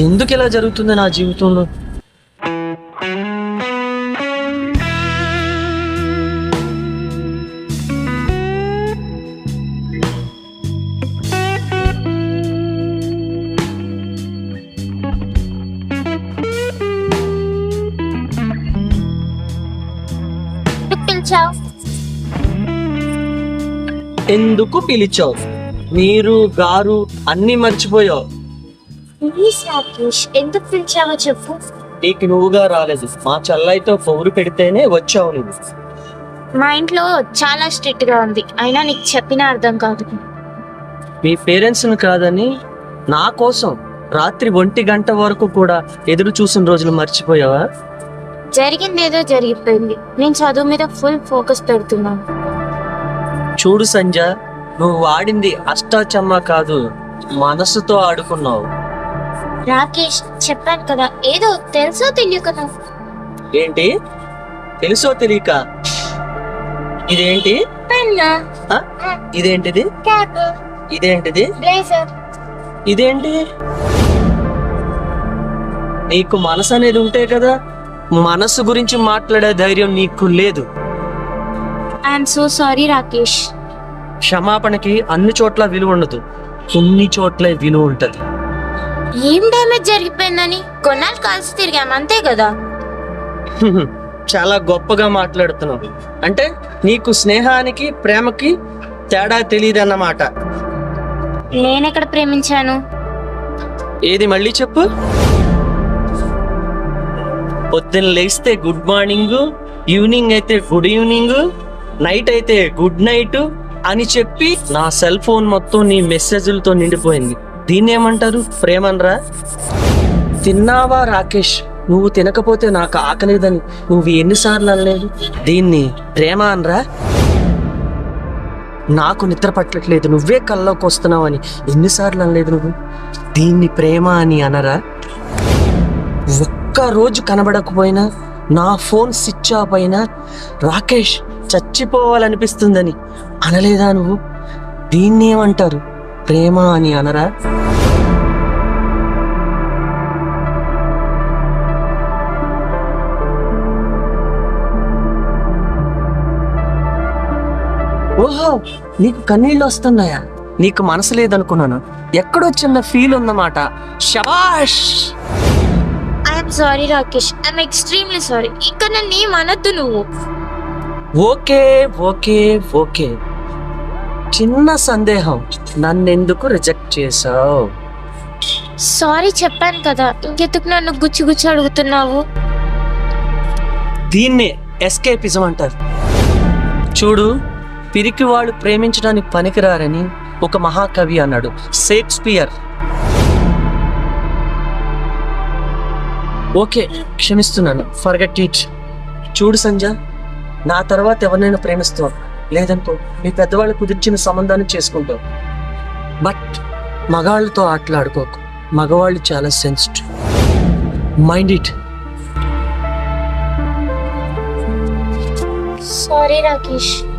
ఎందుకు ఇలా జరుగుతుంది నా జీవితంలో? ఎందుకు పిలిచావు? మీరు గారు అన్ని మర్చిపోయావు. ఎందుకు పిలిచావో చెప్పు. నీకు నువ్వుగా రాలేదు. మా చెల్లైతో పౌరు పెడితేనే వచ్చావు నువ్వు. మా ఇంట్లో చాలా స్ట్రిక్ట్గా ఉంది. అయినా నీకు చెప్పిన అర్థం కాదు. మీ పేరెంట్స్ని కాదని నా కోసం రాత్రి ఒంటి గంట వరకు కూడా ఎదురు చూసిన రోజులు మర్చిపోయావా? జరిగింది ఏదో జరిగిపోయింది. నేను చదువు మీద ఫుల్ ఫోకస్ పెడుతున్నాను. చూడు సంజ నువ్వు వాడింది అష్టాచమ్మ కాదు మనసుతో ఆడుకున్నావు. రాకేష్ చెప్పాను కదా ఏదో తెలుసో తెలియకనా? ఏంటి? తెలుసో తెలియక? ఇదేంటి? పెన్నా? ఇదేంటిది? క్యాప్ ఇదేంటిది? బ్లేజర్. ఇదేంటి? నీకు మనసు అనేది ఉంటే కదా మనసు గురించి మాట్లాడే ధైర్యం నీకు లేదు. I'm so sorry Rakesh. క్షమాపణకి అన్ని చోట్ల విలువ ఉండదు. కొన్ని చోట్లే విలువ ఉంటది. ఏం డ్యామేజ్ జరిగిపోయిందని? కొన్నాళ్ళు కలిసి తిరిగాం అంతే కదా? చాలా గొప్పగా మాట్లాడుతున్నావు. అంటే నీకు స్నేహానికి ప్రేమకి తేడా తెలియదన్నమాట నేనెక్కడ ప్రేమించాను? ఏది మళ్ళీ చెప్పు? పొద్దున్న లేస్తే గుడ్ మార్నింగ్ ఈవినింగ్ అయితే గుడ్ ఈవినింగ్ నైట్ అయితే గుడ్ నైట్ అని చెప్పి నా సెల్ ఫోన్ మొత్తం నీ మెసేజ్లతో నిండిపోయింది. దీన్ని ఏమంటారు ప్రేమనరా? తిన్నావా రాకేష్? నువ్వు తినకపోతే నాకు ఆకలేదని నువ్వు ఎన్నిసార్లు అనలేదు? దీన్ని ప్రేమ అనరా? నాకు నిద్ర పట్టట్లేదు నువ్వే కల్లోకి వస్తున్నావని ఎన్నిసార్లు అనలేదు నువ్వు? దీన్ని ప్రేమ అని అనరా? ఒక్క రోజు కనబడకపోయినా నా ఫోన్ స్విచ్ ఆఫ్ అయినా రాకేష్ చచ్చిపోవాలనిపిస్తుందని అనలేదా నువ్వు? దీన్ని ఏమంటారు ప్రేమ అని అనరా? ఓహో నీకు కన్నీళ్ళు వస్తున్నాయా? నీకు మనసు లేదనుకున్నాను. ఎక్కడో చిన్న ఫీల్ ఉందన్నమాట శబాష్ I'm sorry Rakesh I'm extremely sorry ఇక్కడ నన్ను ఏం అనొద్దు నువ్వు? Okay okay okay. చిన్న సందేహం. నన్నెందుకు రిజెక్ట్ చేసావు సారీ చెప్పాను కదా. ఇంకెందుకు నన్ను గుచ్చి గుచ్చి అడుగుతున్నావు? దీన్నే ఎస్కేపిజం అంటారు. చూడు పిరికి వాళ్ళు ప్రేమించడానికి పనికిరారని ఒక మహాకవి అన్నాడు షేక్స్పియర్. ఓకే క్షమిస్తున్నాను ఫర్గెట్ ఇట్. చూడు సంజ నా తర్వాత ఎవరినైనా ప్రేమిస్తావు లేదనుకో మీ పెద్దవాళ్ళు కుదిర్చిన సంబంధాన్ని చేసుకుంటావు. బట్ మగాళ్ళతో ఆటలాడుకోకు మగవాళ్ళు చాలా sensitive. Mind it. Sorry Rakesh.